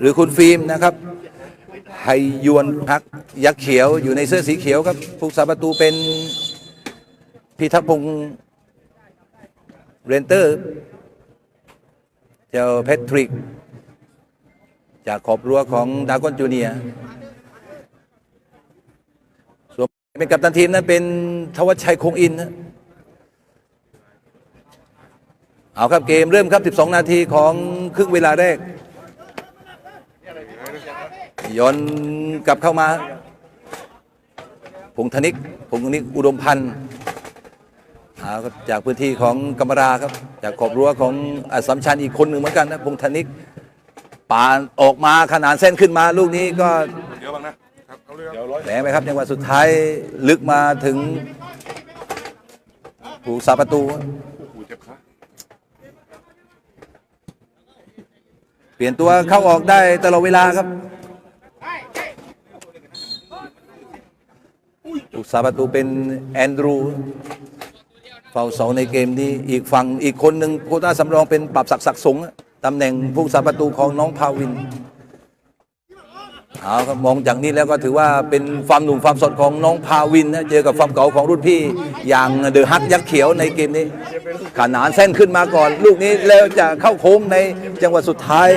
หรือคุณฟิล์มนะครับไฮยวนพักยักษ์เขียวอยู่ในเสื้อสีเขียวครับผู้สาประตูเป็นพิทักษ์พงศ์เรนเตอร์เจ้าแพทริก จากขอบรั้วของดากอนจูเนียส่วนเป็นกัปตันทีมนั้นเป็นทวัชชัยคงอินนะเอาครับเกมเริ่มครับ 12 นาทีของครึ่งเวลาแรก ย้อนกลับเข้ามาพงธนิกพงธนิกอุดมพันธ์เอาจากพื้นที่ของกำมราครับ จากขอบรั้วของอสัมชัญอีกคนหนึ่งเหมือนกันนะพงธนิกปานออกมาขนานเส้นขึ้นมาลูกนี้ก็เดี๋ยวบ้างนะครับเอาเรื่องเดี๋ยวร้อยแหลมไปครับจังหวะสุดท้ายลึกมาถึงผู้สาประตูกูเจ็บขาเปลี่ยนตัวเข้าออกได้ตลอดเวลาครับ ผู้สาประตูเป็นแอนดรูเฝ้าเสาในเกมนี้อีกฝั่งอีกคนหนึ่งโคต้าสำรองเป็นปรับศักดิ์ศักดิ์สงตำแหน่งผู้สาประตูของน้องพาวินเอาครับมองจากนี้แล้วก็ถือว่าเป็นความหนุ่มความสดของน้องพาวินนะเจอกับความเก่าของรุ่นพี่ อย่างเดอะฮักยักษ์เขียวในเกมนี้ขนานเส้นขึ้นมาก่อน ลูกนี้แล้วจะเข้าโค้งในจังหวะสุดท้าย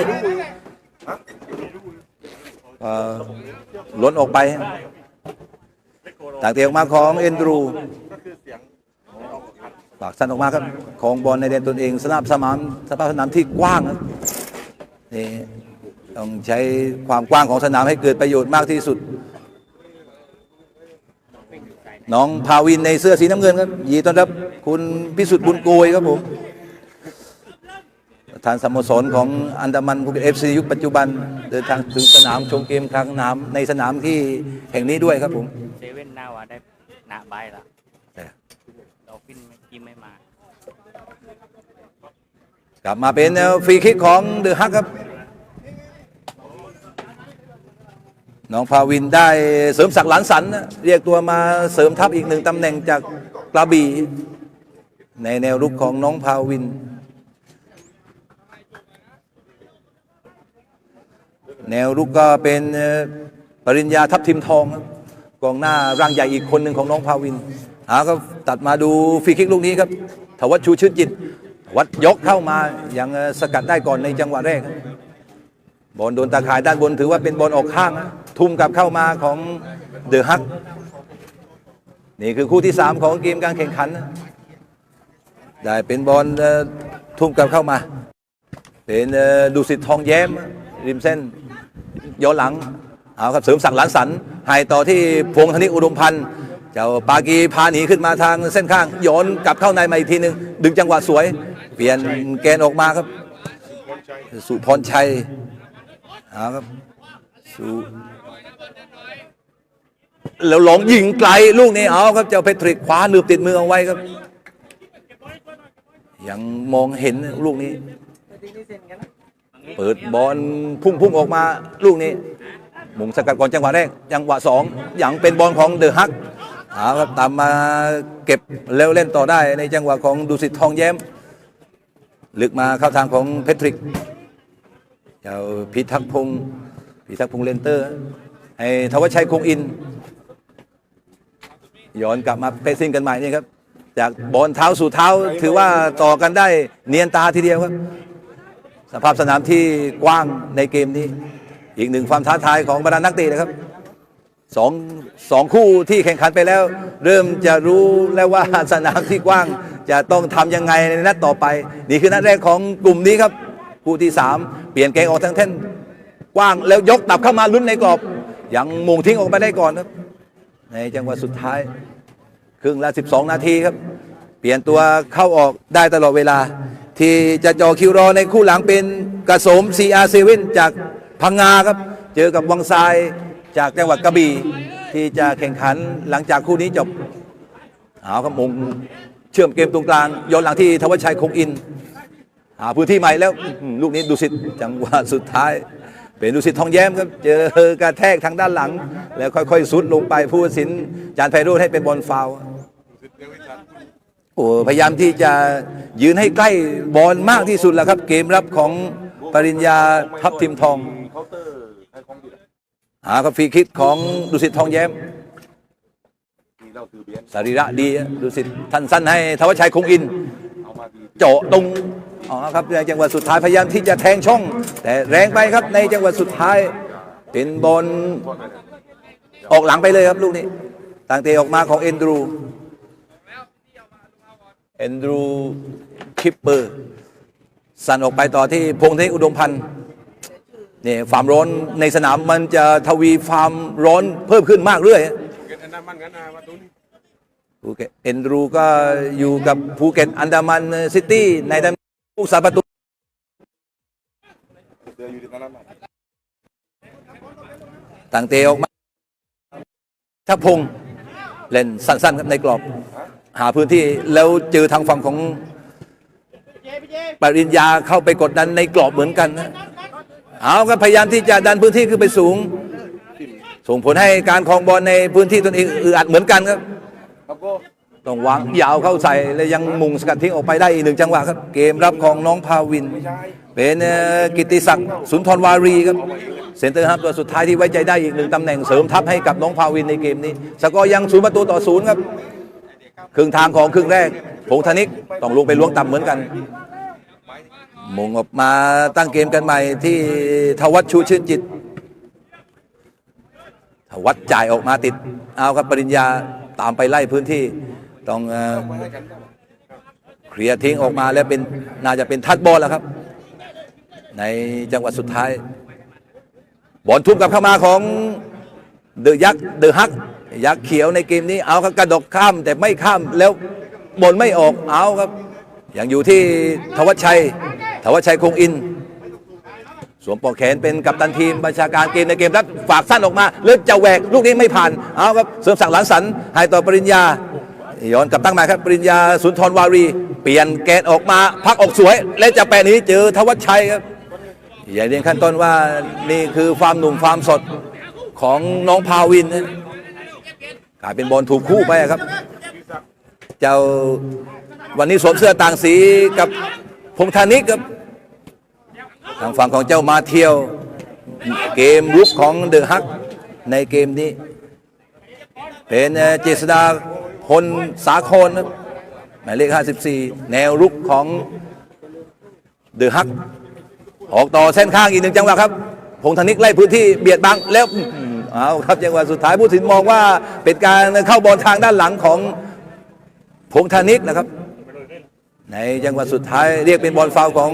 ล้นออกไป ต่างเตียออกมาของเอนดรูปากสั้นออกมาครับของบอลในแดนตนเองสนามสนามสภาพสนามที่กว้างครับนี่ต้องใช้ความกว้างของสนามให้เกิดประโยชน์มากที่สุด น้องพาวินในเสื้อสีน้ำเงินครับยีต้อนรับคุณพิสุทธิ์บุญโกยครับผม ประธานสโมสรของอันดามันภูเก็ตเอฟซียุคปัจจุบัน เดินทางถึงสนามชมเกมกลางสนามในสนามที่แห่งนี้ด้วยครับผม เซเว่นหน้าว่าได้หนาใบละดอลฟินไม่กินไม่มา กลับมาเป็นฟรีคิกของเดอะฮักครับ น้องพาวินได้เสริมศักดิ์หลานสันนะเรียกตัวมาเสริมทัพอีกหนึ่งตำแหน่งจากกระบี่ในแนวรุกของน้องพาวิน แนวรุกก็เป็นปริญญาทัพทิมทองครับกองหน้าร่างใหญ่อีกคนหนึ่งของน้องพาวินหาก็ตัดมาดูฟรีคิกลูกนี้ครับทวัชชูชื่นจิต วัดยกเข้ามาอยังสกัดได้ก่อนในจังหวะแรกบอลโดนตาข่ายด้านบนถือว่าเป็นบอลออกข้างนะทุ่มกลับเข้ามาของเดอะฮัก นี่คือคู่ที่ 3 ของเกมการแข่งขัน ได้เป็นบอลทุ่มกลับเข้ามา เป็นเอ่อดุสิตทองแย้มริมเส้น ย้อนหลังเอาครับเสริมศักดิ์หลานสันให้ต่อที่พวงธนิอุดมพันธ์เจ้าปากีพาหนีขึ้นมาทางเส้นข้างย้อนกลับเข้าในมาอีกทีหนึ่งดึงจังหวะสวย เปลี่ยนแกนออกมาครับ สุพรชัยเอาครับสุแล้วหลงยิงไกลลูกนี้เอาครับเจ้าเพทริกคว้าหนืบติดมือเอาไว้ครับ ยังมองเห็นลูกนี้ เปิดบอลพุ่งพุ่งออกมาลูกนี้ มุงสกัดก่อนจังหวะแรกจังหวะสองอย่างเป็นบอลของเดอะฮักเอาครับตามมาเก็บแล้วเล่นต่อได้ในจังหวะของดุสิตทองแย้ม ลึกมาเข้าทางของเพทริกเจ้าพิทักษ์พงศ์พิทักษ์พงศ์เลนเตอร์ให้ทวชชัยคงอิน ย้อนกลับมาเพรสซิ่งกันใหม่นี่ครับ จากบอลเท้าสู่เท้าถือว่าต่อกันได้เนียนตาทีเดียวครับ สภาพสนามที่กว้างในเกมนี้ อีกหนึ่งความท้าทายของบรรดานักเตะนะครับสองสองคู่ที่แข่งขันไปแล้ว เริ่มจะรู้แล้วว่าสนามที่กว้าง จะต้องทำยังไงในนัดต่อไป นี่คือนัดแรกของกลุ่มนี้ครับคู่ที่สามเปลี่ยนเกมออกทางแท่นกว้างแล้วยกตับเข้ามาลุ้นในกรอบ ยังมุงทิ้งออกไปได้ก่อนครับ ในจังหวะสุดท้าย ครึ่งละ 12 นาทีครับ เปลี่ยนตัวเข้าออกได้ตลอดเวลา ที่จะจ่อคิวรอในคู่หลังเป็นกระสม CR7 จากพังงาครับ เจอกับวังทรายจากจังหวัดกระบี่ที่จะแข่งขันหลังจากคู่นี้จบเอาครับมงเชื่อมเกมตรงกลางย้อนหลังที่ทวชชัยคงอินหาพื้นที่ใหม่แล้วลูกนี้ดุสิตจังหวะสุดท้าย เป็นดุสิตทองแย้มครับเจอกระแทกทางด้านหลัง แล้วค่อยๆซุดลงไปผู้ตัดสินจานไพโรธให้เป็นบอลฟาวล์ สิทธิ์เดียวไม่ทัน โอ้พยายามที่จะยืนให้ใกล้บอลมากที่สุดแหละครับ เกมรับของปริญญาทัพทิมทองเคาน์เตอหาครับฟรีคิกของดุสิตทองแย้มมีเหล้าตือเบียนสรีระดีดุสิตท่านสั้นให้ธวัชชัยคงอิน เจาะตรงอ๋อครับในจังหวะสุดท้ายพยายามที่จะแทงช่อง แต่แรงไปครับในจังหวะสุดท้ายเป็นบอลออกหลังไปเลยครับลูกนี้ต่างเตะออกมาของเอนดรู เอนดรูคิปเปอร์ สั่นออกไปต่อที่พงเทพอุดมพันธ์นี่ความร้อนในสนามมันจะทวีความร้อนเพิ่มขึ้นมากเรื่อยเกิดอันนั้นมันกันนะมาตุ้นภูเก็ตเอนดรูก็อยู่กับภูเก็ตอันดามันซิตี้ในตำแหน่งผู้สาประตูเดืออยู่ที่นั้นมันต่างเตะออกมาถ้าพงเล่นสั้นๆครับในกรอบ หาพื้นที่แล้วเจอทางฝั่งของปริญญาเข้าไปกดดันในกรอบเหมือนกันนะเอาก็พยายามที่จะดันพื้นที่ขึ้นไปสูง ส่งผลให้การครองบอลในพื้นที่ตนเองอึดอัดเหมือนกันครับต้องวางยาวเข้าใส่และยังมุงสกัดทิ้งออกไปได้อีกหนึ่งจังหวะครับ เกมรับของน้องพาวิน เป็นกิตติศักดิ์สุนทรวารีครับเซนเตอร์ฮับตัวสุดท้ายที่ไว้ใจได้อีกหนึ่งตำแหน่งเสริมทัพให้กับน้องพาวินในเกมนี้ สกอร์ยังศูนย์ประตูต่อศูนย์ครับ ครึ่งทางของครึ่งแรกพงธนิกต้องลงไปล้วงต่ำเหมือนกันมงออกมาตั้งเกมกันใหม่ที่ทวัชชูชื่นจิตทวัดจ่ายออกมาติด เอาครับปริญญาตามไปไล่พื้นที่ต้องเอเคลียร์ทิ้งออกมาแล้วเป็นน่าจะเป็นทัดบอลแล้วครับ ในจังหวะสุดท้าย บอลทุบกับเข้ามาของเดอะยักษ์เดอะฮัก ยักษ์เขียวในเกมนี้เอาครับกระดกข้ามแต่ไม่ข้ามแล้วบอลไม่ออกเอาครับยังอยู่ที่ทวัชชัยทวัชชัยคงอิน สวมปอกแขนเป็นกัปตันทีมบัญชาการเกมในเกมรับฝากสั้นออกมาแล้วจะแหวกลูกนี้ไม่ผ่านเอาครับเสริมศักดิ์หลานสันให้ต่อปริญญาย้อนกลับตั้งมาครับ ปริญญาสุนทรวารี เปลี่ยนแกนออกมาพักออกสวย และจะแปะหนี้เจอทวัชชัยครับอย่าเรียนขั้นต้นว่านี่คือความหนุ่มความสดของน้องพาวินนะ กลายเป็นบอลถูกคู่ไปครับ เจ้าวันนี้สวมเสื้อต่างสีกับพงธานิกครับทางฝั่งของเจ้ามาเทียว เกมรุกของเดอะฮักในเกมนี้ เป็นเจษดาพลสาครครับหมายเลข 54 แนวรุกของเดอะฮักออกต่อเส้นข้างอีกหนึ่งจังหวะครับพงธนิกไล่พื้นที่เบียดบังแล้ว เอาครับจังหวะสุดท้ายผู้สินมองว่าเป็นการเข้าบอลทางด้านหลังของพงธนิกนะครับ ในจังหวะสุดท้ายเรียกเป็นบอลฟาวล์ของ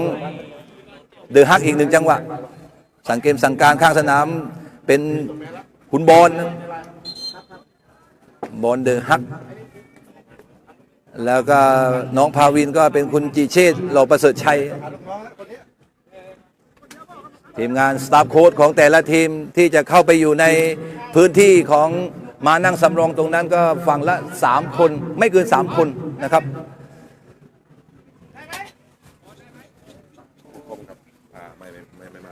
เดอะฮักอีกหนึ่งจังหวะ สั่งเกมสั่งการข้างสนามเป็นคุณบอลบอลเดอะฮัก แล้วก็น้องพาวินก็เป็นคุณจีเชษเหล่าประเสริฐชัย ทีมงานสตาฟโค้ดของแต่ละทีมที่จะเข้าไปอยู่ในพื้นที่ของมานั่งสำรองตรงนั้นก็ฝั่งละ 3 คนไม่เกิน 3 คนนะครับคมครับอ่าไม่ไม่ไม่ไม่มา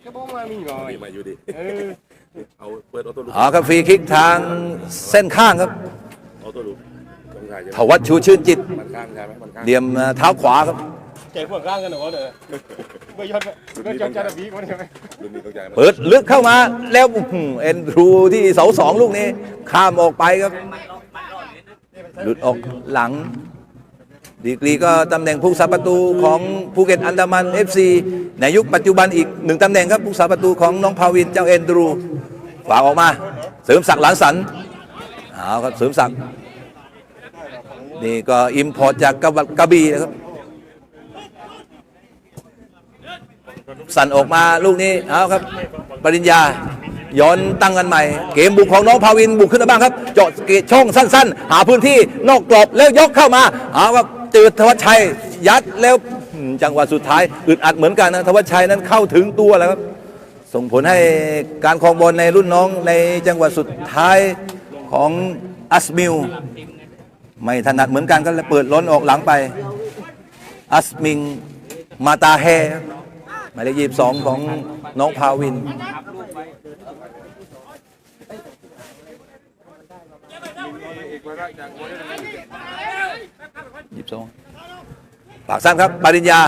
แค่บอกมามีหน่อยดีมาอยู่ดีเอาเปิดออโต้ลูกอ๋อครับฟรีคิกทางเส้นข้างครับออโต้ลูกตรงไหนใช่ไหทมวัชชูชื่นจิตมันข้างใช่ไหมมันข้างเหลี่ยมเท้าขวาครับ ใจพวกร่างกันเหรอเนี่ยไม่ยอดไม่ยอดจาระบีมันใช่ไหมรุ่นนี้ต้องใจมันเปิดลึกเข้ามาแล้วอื้อหือเอ็นทรูที่เสาสองลูกนี้ ข้ามออกไปครับ หลุดออกหลัง ดีกรีก็ตำแหน่งผู้สาประตูของภูเก็ตอันดามัน FC ในยุคปัจจุบันอีกหนึ่งตำแหน่งครับผู้สาประตูของน้องพาวินเจ้าเอ็นดรูฝากออกมา เสริมศักดิ์หลานสันเอาครับเสริมศักดิ์นี่ก็อิมพอร์ตจากกระบะกระบี่นะครับ สั่นออกมาลูกนี้เอาครับ ปริญญา ย้อนตั้งกันใหม่ เกมบุกของน้องพาวินบุกขึ้นมาบ้างครับ เจาะเกช่องสั้น ๆ หาพื้นที่นอกกรอบแล้วยกเข้ามาเอาครับเจอธวัชชัยยัดแล้วจังหวะสุดท้ายอึดอัดเหมือนกันนะธวัชชัยนั้นเข้าถึงตัวแล้วครับ ส่งผลให้การครองบอลในรุ่นน้องในจังหวะสุดท้ายของอัสมิลไม่ถนัดเหมือนกันก็เลยเปิดล้นออกหลังไป อัสมิงมาตาแฮ หมายเลขยี่สองของน้องพาวินยี่สองปากสั้นครับปริญญา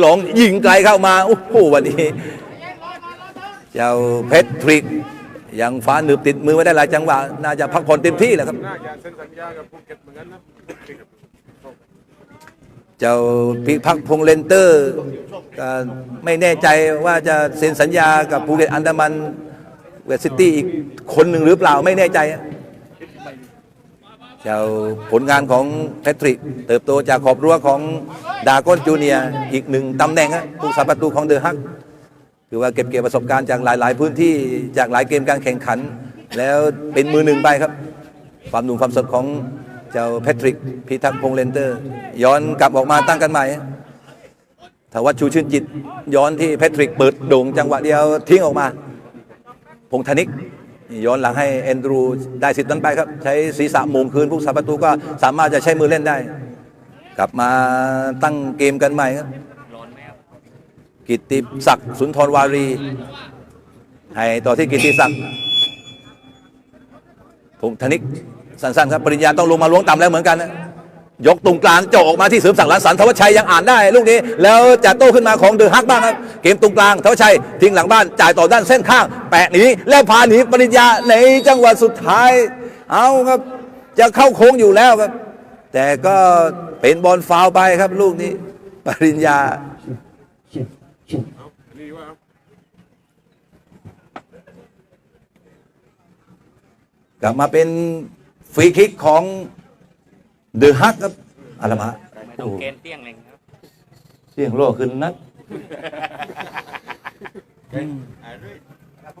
หลงยิงไกลเข้ามาโอ้โหวันนี้ เจ้าเพชรทริก ยังฟ้าหนึบติดมือไม่ได้หลายจังหวะ น่าจะพักผ่อนเต็มที่แหละครับ น่าจะเซ็นสัญญากับภูเก็ตเหมือนกันนะ เจ้าพิพักษ์พงษ์เลนเตอร์ ไม่แน่ใจว่าจะเซ็นสัญญากับภูเก็ตอันดามันเวสซิตี้อีกคนหนึ่งหรือเปล่าไม่แน่ใจเจ้าผลงานของแพทริก เติบโตจากขอบรั้วของดากอนจูเนียอีกหนึ่งตำแหน่งผู้สาประตูของเดอะฮักคือว่าเก็บเกี่ยวประสบการณ์จากหลาย ๆ พื้นที่จากหลายเกมการแข่งขัน แล้วเป็นมือหนึ่งไปครับ ความหนุ่มความสดของเจ้าแพทริกพิทักษ์พงเลนเตอร์ ย้อนกลับออกมาตั้งกันใหม่ ถาวัชชูชื่นจิตย้อนที่แพทริกเปิดโด่งจังหวะเดียวทิ้งออกมา พงษ์ธนิกย้อนหลังให้แอนดรูได้สิทธิ์นั้นไปครับ ใช้ศีรษะมุมคืนผู้สาประตูก็สามารถจะใช้มือเล่นได้ กลับมาตั้งเกมกันใหม่ครับร้อนไหมครับกิตติศักดิ์สุนทรวารี ให้ต่อที่กิตติศักดิ์พงษ์ธนิกสั้นๆครับปริญญาต้องลงมาล้วงต่ำแล้วเหมือนกันนะ ยกตรงกลางเจาะออกมาที่เสริมศักดิ์หลานสันทวชชัยยังอ่านได้ลูกนี้ แล้วจะโต้ขึ้นมาของเดือฮักบ้างครับเกมตรงกลางทวชชัยทิ้งหลังบ้านจ่ายต่อด้านเส้นข้าง แปะหนีแล้วพาหนีปริญญาในจังหวะสุดท้าย เอาครับ จะเข้าโค้งอยู่แล้วครับ แต่ก็เป็นบอลฟาวไปครับ ลูกนี้ ปริญญากลับมาเป็นฟรีคิกของ เดอะฮักครับอะไรมาไม่ต้องเกณฑ์เตี้ยงเลยครับเสียงโลขึ้นนัด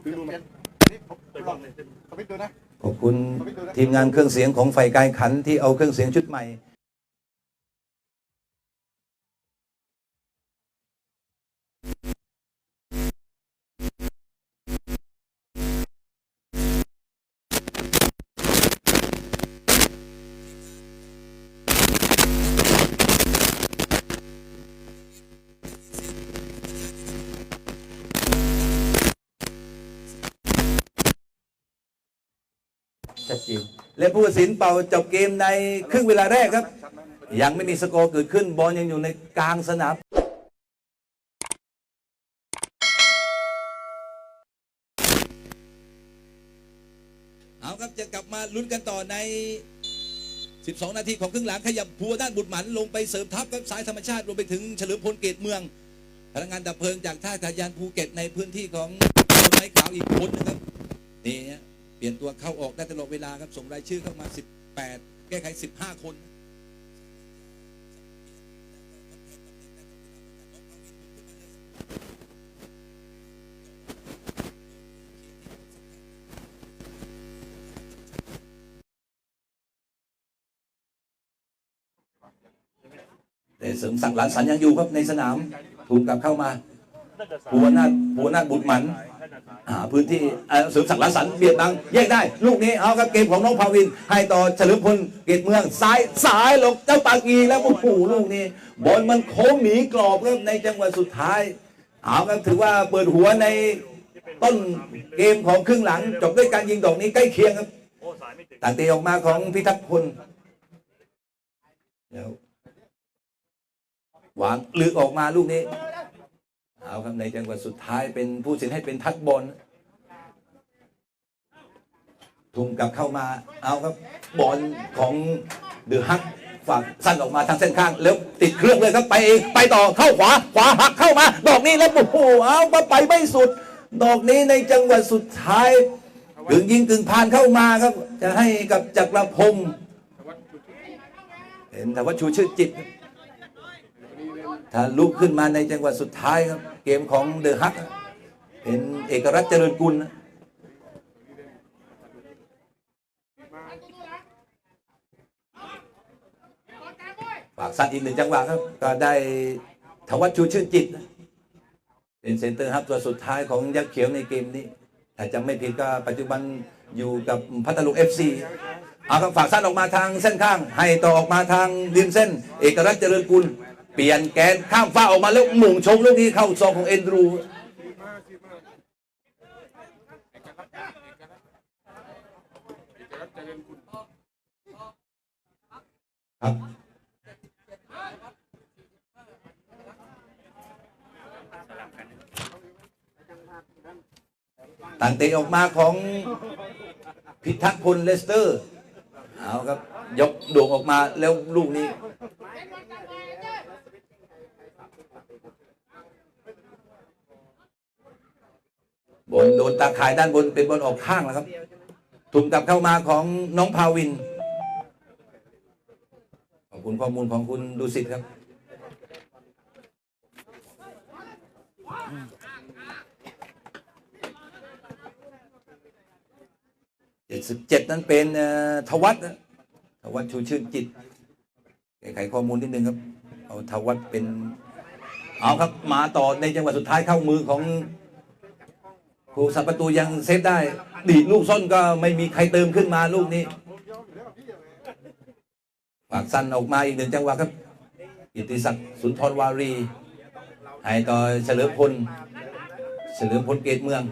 คือดูมันเขาไม่ดูนะขอบคุณทีมงานเครื่องเสียงของไฟกายขันที่เอาเครื่องเสียงชุดใหม่ จนและผู้ตัดสินเป่าจบเกมในครึ่งเวลาแรกครับ ยังไม่มีสกอร์เกิดขึ้นบอลยังอยู่ในกลางสนามเอาครับจะกลับมาลุ้นกันต่อใน 12 นาทีของครึ่งหลังขยับพัวด้านบุตรหมันลงไปเสริมทัพกับสายธรรมชาติรวมไปถึงเฉลิมพลเกตเมืองพนักงานดับเพลิงจากท่าอากาศยานภูเก็ตในพื้นที่ของไม้ขาวอีกคนนะครับนี่ฮะ เปลี่ยนตัวเข้าออกได้ตลอดเวลาครับส่งรายชื่อเข้ามา 18 แก้ไข 15 คนแต่เสริมศักดิ์หลานสันยังอยู่ครับในสนามถูกกลับเข้ามาหัวหน้าหัวหน้าบุตรหมัน หาพื้นที่เสริมศักดิ์หานสันเบียดบังแยกได้ ลูกนี้เอาครับเกมของน้องภาวิน ให้ต่อเฉลิมพลเกตเมืองซ้ายซ้ายหลงเจ้าปากีแล้วโอ้โหลูกนี้บอลมันโค้งหนีกรอบครับในจังหวะสุดท้าย เอาครับถือว่าเปิดหัวในต้นเกมของครึ่งหลัง จบด้วยการยิงดอกนี้ใกล้เคียงครับต่างตีออกมาของพิทักษ์พลเดี๋ยววางลึกออกมาลูกนี้ เอาครับในจังหวะสุดท้ายเป็นผู้สินให้เป็นทัดบอลทุ่มกลับเข้ามาเอาครับบอลของเดือฮักฝากสั้นออกมาทางเส้นข้าง แล้วติดเครื่องเลยครับไปไปต่อเข้าขวาขวาหักเข้ามา ดอกนี้แล้วโอ้โหเอามาไปไม่สุด ดอกนี้ในจังหวะสุดท้ายกึ่งยิงกึ่งผ่านเข้ามาครับ จะให้กับจักรพงศ์เห็นแต่ว่าชูชื่อจิต ถ้าลุกขึ้นมาในจังหวะสุดท้ายครับ เกมของเดอะฮักเป็นเอกรัตน์เจริญกุลนะฝากสั้นอีกหนึ่งจังหวะครับ ก็ได้ธวัชชูชื่นจิต เป็นเซนเตอร์ฮับตัวสุดท้ายของยักษ์เขียวในเกมนี้ ถ้าจำไม่ผิดก็ปัจจุบันอยู่กับพัทลุงเอฟซีเอาครับฝากสั้นออกมาทางเส้นข้าง ให้ต่อออกมาทางริมเส้น เอกรัตน์เจริญกุล เปลี่ยนแกนข้ามฟ้าออกมาแล้วหม่งชงลูกนี้เข้าซองของเอ็นดรูครับสลันต่างเตะออกมาของพิทักษ์พลเลสเตอร์ เอาครับ ยกดวงออกมาแล้วลูกนี้ บนโดนตาข่ายด้านบนเป็นบอลออกข้างแล้วครับ ถุงกลับเข้ามาของน้องพาวิน ขอบคุณข้อมูลของคุณดุสิตครับ เจ็ดสิบเจ็ดนั้นเป็นเอ่อทวัตนะทวัตชูชื่นจิตแก้ไขข้อมูลนิดนึงครับ เอาทวัตเป็น เอาครับ มาต่อในจังหวะสุดท้ายเข้ามือของ ผู้สับประตูยังเซฟได้ ดีลูกส้นก็ไม่มีใครเติมขึ้นมาลูกนี้ฝากสั้นออกมาอีกหนึ่งจังหวะครับอิทธิศักดิ์สุนทรวารีให้ต่อเฉลิมพล เฉลิมพลเกตเมือง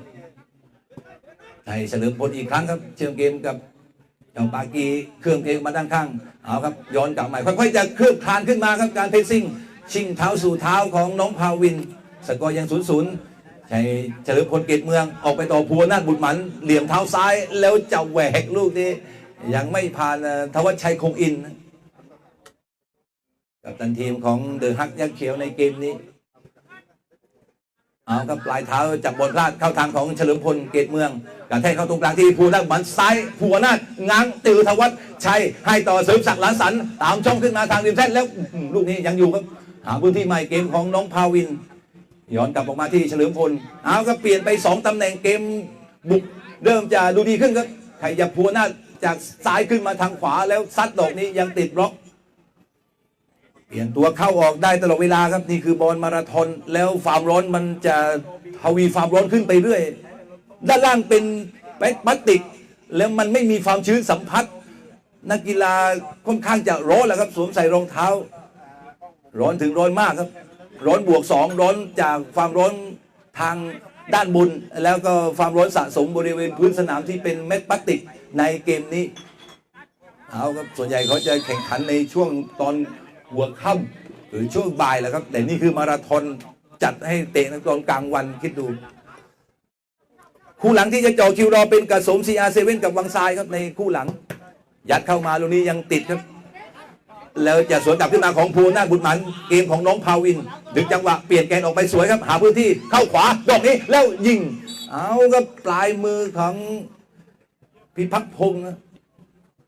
ให้เฉลิมพลอีกครั้งครับ เชื่อมเกมกับเจ้าปากีเครื่องเกมมาด้านข้างเอาครับย้อนกลับใหม่ค่อยๆจะเคลื่อนคลานขึ้นมาครับการเพรสซิ่งชิงเท้าสู่เท้าของน้องพาวิน สกอร์ยังศูนย์ศูนย์ ใช้เฉลิมพลเกตเมืองออกไปต่อพัวนาถบุตรหมันเหลี่ยมเท้าซ้ายแล้วจะแหวกลูกนี้ ยังไม่ผ่านทวัชชัยคงอิน กับตันทีมของเดอะฮักยักษ์เขียวในเกมนี้เอาครับปลายเท้าจับบอลพลาดเข้าทางของเฉลิมพลเกตเมืองการแทงเข้าตรงกลางที่ภูนาถบันซ้ายผัวนาถง้างติวธวัฒชัยให้ต่อเสริมศักดิ์หลานสันตามช่องขึ้นมาทางริมเส้นแล้วลูกนี้ยังอยู่ครับหาพื้นที่ใหม่เกมของน้องพาวิน ย้อนกลับออกมาที่เฉลิมพลเอาก็เปลี่ยนไปสองตำแหน่งเกมบุกเริ่มจะดูดีขึ้นครับใครจะพัวหน้าจากซ้ายขึ้นมาทางขวาแล้วซัดดอกนี้ยังติดบล็อก เปลี่ยนตัวเข้าออกได้ตลอดเวลาครับนี่คือบอลมาราธอนแล้วความร้อนมันจะทวีความร้อนขึ้นไปเรื่อย ด้านล่างเป็นแป๊กพลาสติก แล้วมันไม่มีความชื้นสัมผัส นักกีฬาค่อนข้างจะร้อนแหละครับ สวมใส่รองเท้า ร้อนถึงร้อนมากครับ ร้อนบวกสองร้อนจากความร้อนทางด้านบน แล้วก็ความร้อนสะสมบริเวณพื้นสนามที่เป็นเม็ดพลาสติกในเกมนี้เอาครับส่วนใหญ่เขาจะแข่งขันในช่วงตอนหัวค่ำหรือช่วงบ่ายแหละครับ แต่นี่คือมาราธอนจัดให้เตะในตอนกลางวันคิดดู คู่หลังที่จะจ่อคิวรอเป็นกระสม CR7 กับวังทรายครับในคู่หลัง ยัดเข้ามาลูกนี้ยังติดครับ แล้วจะสวนกลับขึ้นมาของภูนาบุญหมันเกมของน้องพาวินดึงจังหวะเปลี่ยนแกนออกไปสวยครับ หาพื้นที่เข้าขวาดอกนี้แล้วยิง เอาครับปลายมือของพิพัฒน์พงศ์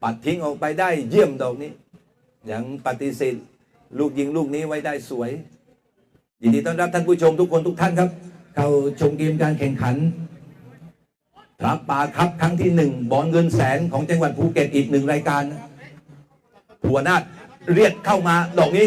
ปัดทิ้งออกไปได้เยี่ยมดอกนี้ ยังปฏิเสธลูกยิงลูกนี้ไว้ได้สวย ยินดีต้อนรับท่านผู้ชมทุกคนทุกท่านครับ เข้าชมเกมการแข่งขันพระป่าครับครั้งที่หนึ่งบอลเงินแสนของจังหวัดภูเก็ตอีกหนึ่งรายการผัวนา เรียกเข้ามาดอกนี้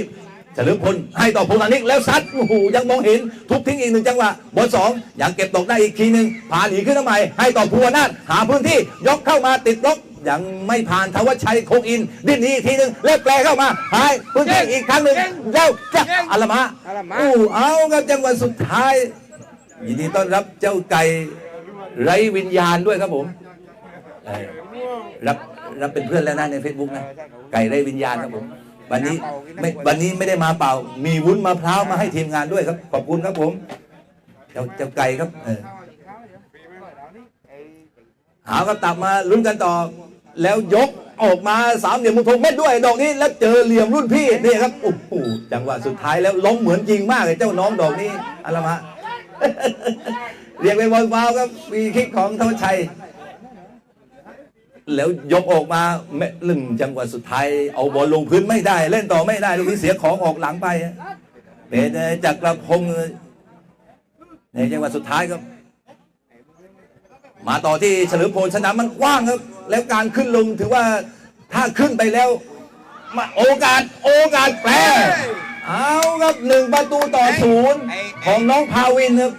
เฉลิมพลให้ต่อพงษ์นิกแล้วซัดโอ้โหยังมองเห็นทุบทิ้งอีกหนึ่งจังหวะบอลสองยังเก็บตกได้อีกทีหนึ่งผ่านหนีขึ้นมาใหม่ให้ต่อพัวนาถหาพื้นที่ยกเข้ามาติดบล็อกยังไม่ผ่านทวชชัยคงอิน ดิ้นหนีอีกทีหนึ่งแล้วแปลเข้ามาหายพื้นที่อีกครั้งหนึ่งแล้วจะอัลละมะอู้เอาครับจังหวะสุดท้ายยินดีต้อนรับเจ้าไก่ไร้วิญญาณด้วยครับผมเอ่อรับ รับเป็นเพื่อนแล้วนะใน Facebook นะไก่ไร้วิญญาณครับผมวันนี้ไม่วันนี้ไม่ได้มาเปล่า มีวุ้นมะพร้าวมาให้ทีมงานด้วยครับ ขอบคุณครับผมเจ้าเจ้าไก่ครับเออเอาก็ตับมาลุ้นกันต่อ แล้วยกออกมาสามเหลี่ยมมุงทงเม็ดด้วยดอกนี้ แล้วเจอเหลี่ยมรุ่นพี่นี่ครับโอ้โหจังหวะสุดท้ายแล้วล้มเหมือนจริงมากเลยเจ้าน้องดอกนี้อะละมะเรียกเป็นบอลฟาวล์ครับฟรีคิกของธวัชชัย แล้วยกออกมาแม่ลึงจังหวะสุดท้าย เอาบอลลงพื้นไม่ได้ เล่นต่อไม่ได้ลูกนี้เสียของออกหลังไปเป็นจักรพงศ์ในจังหวะสุดท้ายครับ มาต่อที่เฉลิมพลสนามมันกว้างครับ แล้วการขึ้นลงถือว่าถ้าขึ้นไปแล้วมาโอกาสโอกาสแปรเอาครับหนึ่งประตูต่อศูนย์ของน้องพาวินครับ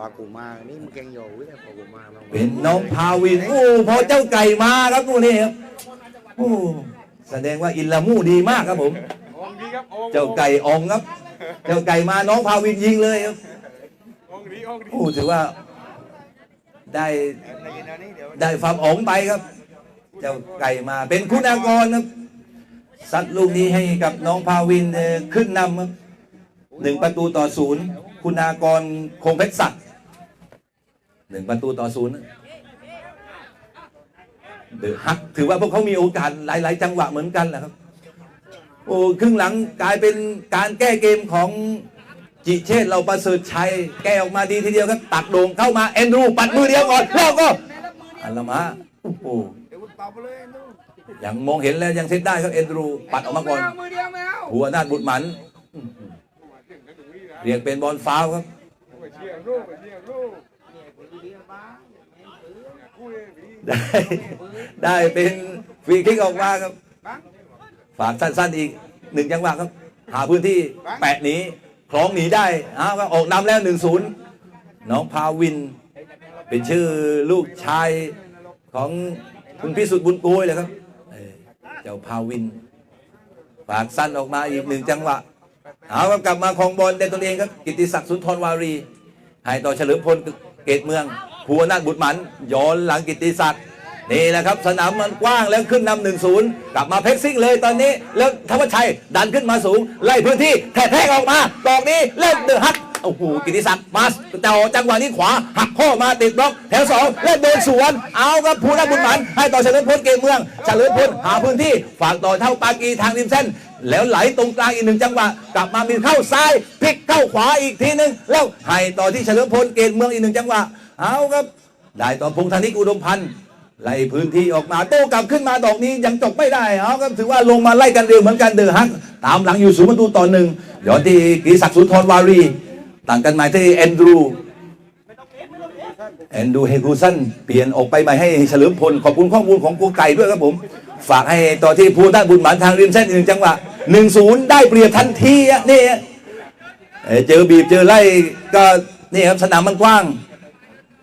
ว่ากูมานี่มึงแกงโยวิพอกูมาบ้างเป็นน้องพาวินโอ้พอเจ้าไก่มาครับนู่นนี่ครับโอ้แสดงว่าอินละมูดีมากครับผม องดีครับองเจ้าไก่อองครับ เจ้าไก่มาน้องพาวินยิงเลยครับองดีองดีโอ้ถือว่า ได้ในกินอันนี้เดี๋ยวได้ความอ๋องไปครับ เจ้าไก่มาเป็นคุณากรครับซัดลูกนี้ให้กับน้องพาวินเอ่อขึ้นนำครับหนึ่งประตูต่อศูนย์คุณากรคงเพชรศักดิ์ หนึ่งประตูต่อศูนย์นะเดอฮักถือว่าพวกเขามีโอกาสหลาย ๆ จังหวะเหมือนกันแหละครับ โอ้ครึ่งหลังกลายเป็นการแก้เกมของจิเชษเราประเสริฐชัยแก้ออกมาดีทีเดียวครับ ตักโด่งเข้ามาเอ็นดรูปัดมือเดียวก่อนแล้วก็อัลลามาโอ้โหยังมองเห็นแล้วยังเซตได้ครับเอ็นดรูปัดออกมาก่อนหัวหน้าบุตรหมันเรียกเป็นบอลฟาวครับ ได้ได้เป็นฟรีคิกออกมาครับฝากสั้น ๆอีกหนึ่งจังหวะครับ หาพื้นที่แปะหนีคล้องหนีได้เอาครับออกนำแล้วหนึ่งศูนย์น้องพาวิน เป็นชื่อลูกชายของคุณพิสุทธิ์บุญโกยเลยครับเออเจ้าพาวิน ฝากสั้นออกมาอีกหนึ่งจังหวะเอาครับกลับมาของบอลเดนตนเองครับกิติศักดิ์สุนทรวารีให้ต่อเฉลิมพลเกตเมือง ภูวนาถบุตรหมันย้อนหลังกิติศักดิ์นี่แหละครับสนามมันกว้างแล้วขึ้นนำหนึ่งศูนย์กลับมาเพกซิ่งเลยตอนนี้ แล้วธวัชชัยดันขึ้นมาสูง ไล่พื้นที่แทกๆออกมาตอกนี้เล่นเดือดฮักโอ้โหกิติศักดิ์มาเจ้าจังหวะนี้ขวา หักข้อมาติดบล็อก แถวสองเล่นเดินสวน เอาครับภูวนาถบุตรหมันให้ต่อเฉลิมพลเกตเมืองเฉลิมพลหาพื้นที่ฝากต่อเท่าปากีทางริมเส้น แล้วไหลตรงกลางอีกหนึ่งจังหวะ กลับมามีเข้าซ้ายพลิกเข้าขวาอีกทีหนึ่งแล้วให้ต่อที่เฉลิมพลเกตเมืองอีกหนึ่งจังหวะ เอาครับ ได้ต่อพงษ์ธนิกอุดมพันธ์ไล่พื้นที่ออกมาโต้กลับขึ้นมาดอกนี้ยังจบไม่ได้เอาครับถือว่าลงมาไล่กันเร็วเหมือนกันเดือฮักตามหลังอยู่ศูนย์ประตูต่อหนึ่งย้อนที่กฤษศักดิ์สุนทรวารี ต่างกันหมายที่แอนดรูแอนดูเฮกูสันเปลี่ยนออกไปใหม่ให้เฉลิมพล ขอบคุณข้อมูลของกูไก่ด้วยครับผม ฝากให้ต่อที่ภูด้านบุญหมานทางริมเส้นอีกหนึ่งจังหวะหนึ่งศูนย์ได้เปรียบทันทีนี่เจอบีบเจอไล่ก็นี่ครับสนามมันกว้าง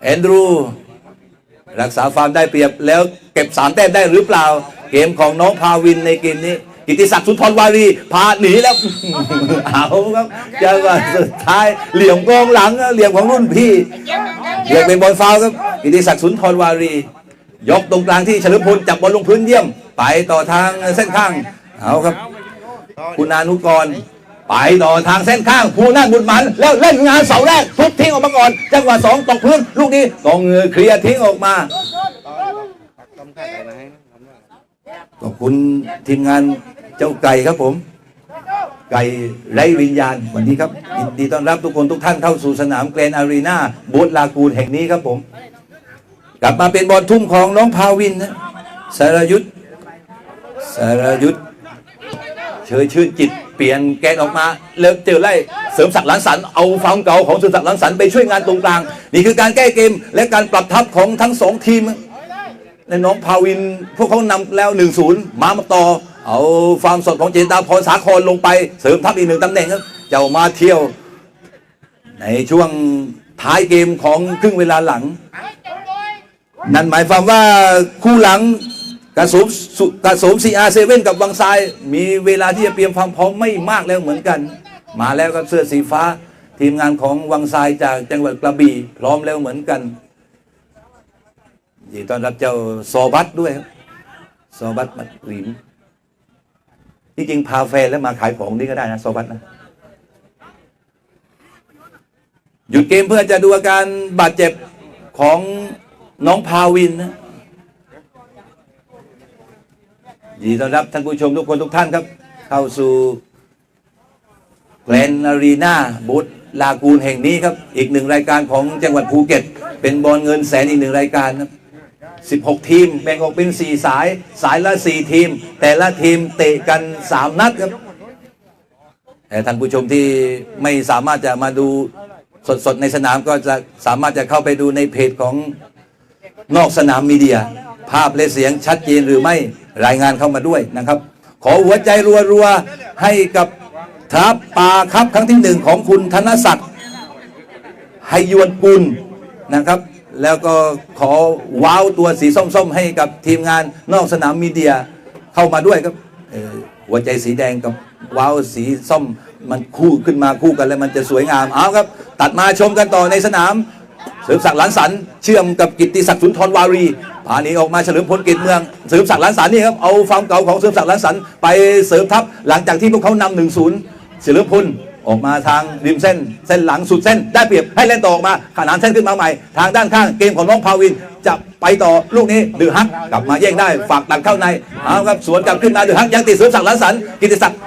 แอนดรู รักษาฟาร์มได้เปรียบแล้วเก็บสามแต้มได้หรือเปล่า เกมของน้องพาวินในเกมนี้ กิติศักดิ์สุนทรวารี พาหนีแล้ว เอาครับจังหวะสุดท้ายเหลี่ยมกองหลังเหลี่ยมของรุ่นพี่เรียกเป็นบอลฟาวครับ กิติศักดิ์สุนทรวารี ยกตรงกลางที่เฉลิมพลจับบอลลงพื้นเยี่ยม ไปต่อทางเส้นข้าง เอาครับ คุณานุกร ไปต่อทางเส้นข้างภูนาถบุญมัน แล้วเล่นงานเสาแรกทุบทิ้งออกมาก่อน จังหวะสองตกพื้นลูกนี้ต้องเคลียร์ทิ้งออกมาขอบคุณทีมงานเจ้าไก่ครับผม ไก่ไร้วิญญาณวันนี้ครับยินดีต้อนรับทุกคนทุกท่านเข้าสู่สนามแกรนอารีนาโบสลากูนแห่งนี้ครับผม กลับมาเป็นบอลทุ่มของน้องพาวินนะสารยุทธสารยุทธเชยชื่นจิต เปลี่ยนแกนออกมาแล้วเจอไล่เสริมศักดิ์หลังสรรค์เอาฟาร์มเก่าของเสริมศักดิ์หลังสรรค์ไปช่วยงานตรงกลาง นี่คือการแก้เกมและการปรับทัพของทั้งสองทีมในน้องพาวินพวกเขานำแล้ว1-0มามาต่อ เอาฟาร์มสดของเจตาพรสาครลงไปเสริมทัพอีกหนึ่งตำแหน่งครับเจ้ามาเที่ยว ในช่วงท้ายเกมของครึ่งเวลาหลัง นั่นหมายความว่าคู่หลัง กระสมสุกระสมซีอาเซเว่นกับวังทรายมีเวลาที่จะเตรียมความพร้อมไม่มากแล้วเหมือนกัน มาแล้วครับเสื้อสีฟ้า ทีมงานของวังทรายจากจังหวัดกระบี่พร้อมแล้วเหมือนกันยินดีต้อนรับเจ้าโซบัตด้วยครับโซบัตมัดหลิมที่จริงพาแฟนแล้วมาขายของนี่ก็ได้นะโซบัตนะหยุดเกมเพื่อจะดูอาการบาดเจ็บของน้องพาวินนะ ยินดีต้อนรับท่านผู้ชมทุกคนทุกท่านครับ เข้าสู่แกลนอารีนาบูธลากูนแห่งนี้ครับ อีกหนึ่งรายการของจังหวัดภูเก็ต เป็นบอลเงินแสนอีกหนึ่งรายการครับ16 ทีม แบ่งออกเป็น 4 สาย สายละ 4 ทีม แต่ละทีมเตะกัน 3 นัดครับแต่ท่านผู้ชมที่ไม่สามารถจะมาดูสดๆในสนามก็จะสามารถจะเข้าไปดูในเพจของนอกสนามมีเดีย ภาพและเสียงชัดเจนหรือไม่รายงานเข้ามาด้วยนะครับ ขอหัวใจรัวๆให้กับทัพปาครับครั้งที่หนึ่งของคุณธนศักดิ์ให้ยวนกุลนะครับ แล้วก็ขอว้าวตัวสีส้มๆ ให้กับทีมงานนอกสนามมีเดียเข้ามาด้วยครับหัวใจสีแดงกับว้าวสีส้มมันคู่ขึ้นมาคู่กันแล้วมันจะสวยงามเอาครับ ตัดมาชมกันต่อในสนาม เสริมศักดิ์หลานสัน เชื่อมกับกิตติศักดิ์สุนทรวารี ผาหนีออกมาเฉลิมพลเกตเมืองเสริมศักดิ์หลานสันนี่ครับเอาฟาร์มเก่าของเสริมศักดิ์หลานสันไปเสริมทัพหลังจากที่พวกเขานำหนึ่งศูนย์เฉลิมพลออกมาทางริมเส้น เส้นหลังสุดเส้นได้เปรียบให้เล่นต่อออกมาขนานเส้นขึ้นมาใหม่ ทางด้านข้างเกมของน้องพาวินจะไปต่อลูกนี้ดือฮักกลับมาแย่งได้ฝากตัดเข้าในเอาครับสวนกลับขึ้นมาดือฮักยังติดเสริมศักดิ์ล้านสันกิติศักดิ์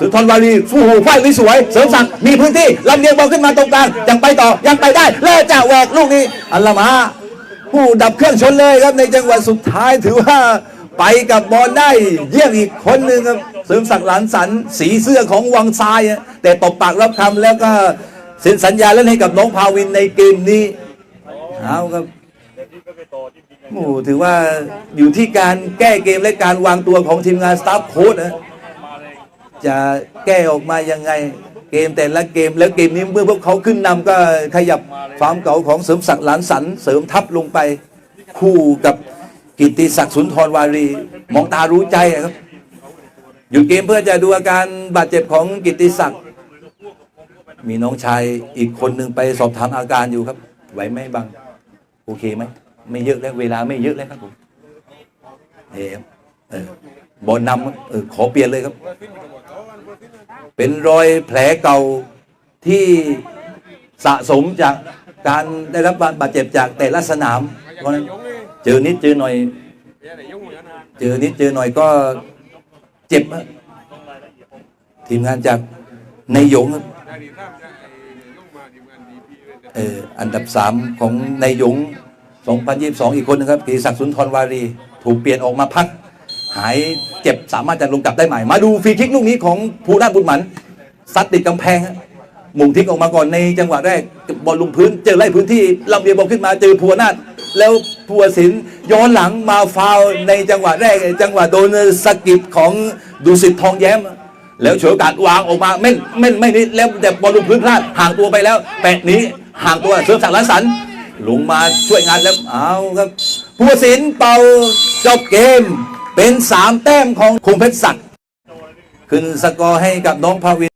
สุนทรวารีฟูหูไฟวิสวย เสริมศักมีพื้นที่ลำเลียงบอลขึ้นมาตรงกลางยังไปต่อยังไปได้ แล้วจะแหวกลูกนี้อัลลามา ผู้ดับเครื่องชนเลยครับในจังหวะสุดท้ายถือว่าไปกับบอลได้เยี่ยมอีกคนหนึ่งครับเสริมศักดิ์หลานสันสีเสื้อของวังทราย แต่ตบปากรับคำแล้วก็เซ็นสัญญาเล่นให้กับน้องพาวินในเกมนี้เอาครับโอ้ถือว่าอยู่ที่การแก้เกมและการวางตัวของทีมงานสตาฟโค้ชนะจะแก้ออกมายังไง เกมแต่ละเกมแล้วเกมนี้เมื่อพวกเขาขึ้นนำก็ขยับความเก่าของเสริมศักดิ์หลานสันเสริมทัพลงไปคู่กับกิติศักดิ์สุนทรวารี มองตารู้ใจครับหยุดเกมเพื่อจะดูอาการบาดเจ็บของกิติศักดิ์มีน้องชายอีกคนหนึ่งไปสอบถามอาการอยู่ครับ ไหวไหมบัง โอเคไหมไม่เยอะแล้วเวลาไม่เยอะแล้วครับผมเออเออ บอลนำเออขอเปลี่ยนเลยครับ เป็นรอยแผลเก่าที่สะสมจากการได้รับบาดเจ็บจากแต่ละสนาม เพราะฉะนั้นเจอนิดเจอหน่อย เจอนิดเจอหน่อยก็เจ็บฮะทีมงานจากในหยงเอออันดับสามของในหยง 2022 อีกคนนึงครับกีศักดิ์สุนทรวารี ถูกเปลี่ยนออกมาพัก หายเจ็บสามารถจะลงกลับได้ใหม่ มาดูฟรีคิกลูกนี้ของภูนาถบุญหมันซัดติดกำแพงฮะมุงทิ้งออกมาก่อนในจังหวะแรกบอลลงพื้น เจอไล่พื้นที่ลำเลียงบอลขึ้นมาเจอภูนาถแล้วภูวศิลย้อนหลังมาฟาวในจังหวะแรก จังหวะโดนสกิดของดุสิตทองแย้ม แล้วเฉวยโอกาสวางออกมาเม่นเม่นไม่นิดแล้วแต่บอลลงพื้นพลาดห่างตัวไปแล้วแปะนี้ห่างตัวเสริมศักดิ์ล้านสันลงมาช่วยงานแล้วเอาครับผู้ตัดสินเป่าจบเกม เป็นสามแต้มของคุงเพชรศักดิ์ขึ้นสกอร์ให้กับน้องภาวิน